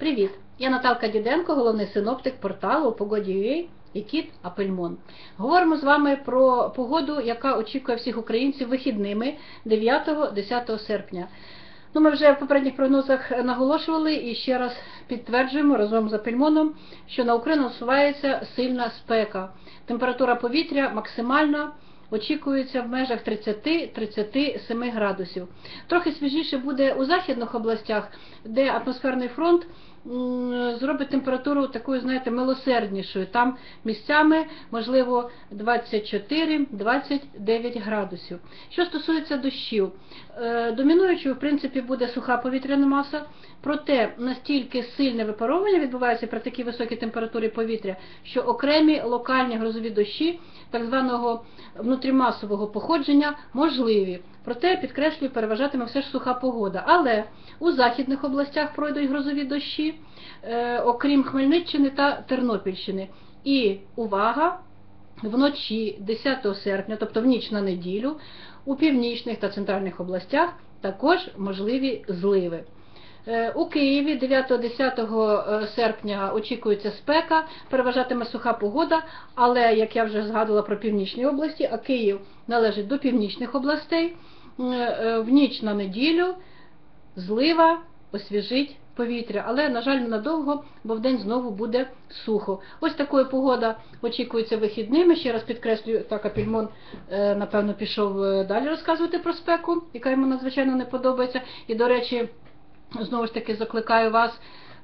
Привіт! Я Наталка Діденко, головний синоптик порталу Погоді.ua і кіт Апельмон. Говоримо з вами про погоду, яка очікує всіх українців вихідними 9-10 серпня. Ну, Ми вже в попередніх прогнозах наголошували і ще раз підтверджуємо разом з Апельмоном, що на Україну насувається сильна спека. Температура повітря максимальна. Очікується в межах 30-37 градусів. Трохи свіжіше буде у західних областях, де атмосферний фронт зробить температуру такою, знаєте, милосерднішою. Там місцями, можливо, 24-29 градусів. Що стосується дощів, е, домінуючою, в принципі, буде суха повітряна маса, проте настільки сильне випаровування відбувається при такій високій температурі повітря, що окремі локальні грозові дощі так званого внутрімасового походження можливі. Проте, підкреслюю, переважатиме все ж суха погода. Але у західних областях пройдуть грозові дощі, е, окрім Хмельниччини та Тернопільщини. І увага! Вночі 10 серпня, тобто в ніч на неділю, у північних та центральних областях також можливі зливи. Е, У Києві 9-10 серпня очікується спека, переважатиме суха погода, але, як я вже згадувала про північні області, а Київ належить до північних областей, е, е, в ніч на неділю злива освіжить повітря, але, на жаль, ненадовго, бо вдень знову буде сухо. Ось такою погода очікується вихідними. Ще раз підкреслюю, так Апільмон, е, напевно, пішов е, далі розказувати про спеку, яка йому надзвичайно не подобається. І, до речі, знову ж таки закликаю вас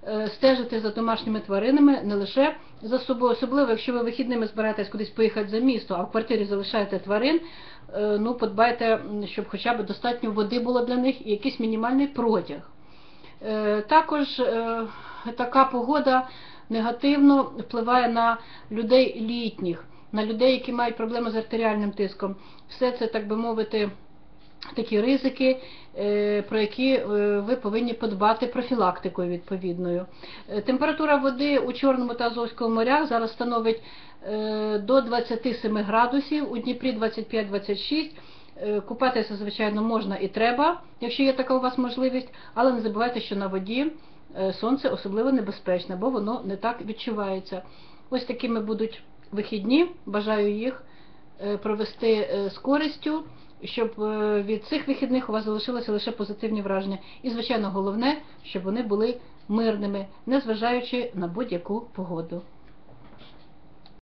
е, стежити за домашніми тваринами не лише за собою, особливо, якщо ви вихідними збираєтесь кудись поїхати за місто, а в квартирі залишаєте тварин, е, ну подбайте, щоб хоча б достатньо води було для них і якийсь мінімальний протяг. Е, Також така погода негативно впливає на людей літніх, на людей, які мають проблеми з артеріальним тиском. Все це, так би мовити, такі ризики, е, про які е, ви повинні подбати профілактикою відповідною. Е, Температура води у Чорному та Азовському морях зараз становить до 27 градусів, у Дніпрі 25-26. Е, Купатися, звичайно, можна і треба, якщо є така у вас можливість, але не забувайте, що на воді сонце особливо небезпечне, бо воно не так відчувається. Ось такими будуть вихідні. Бажаю їх провести з користю, щоб е, від цих вихідних у вас залишилися лише позитивні враження. І, звичайно, головне, щоб вони були мирними, незважаючи на будь-яку погоду.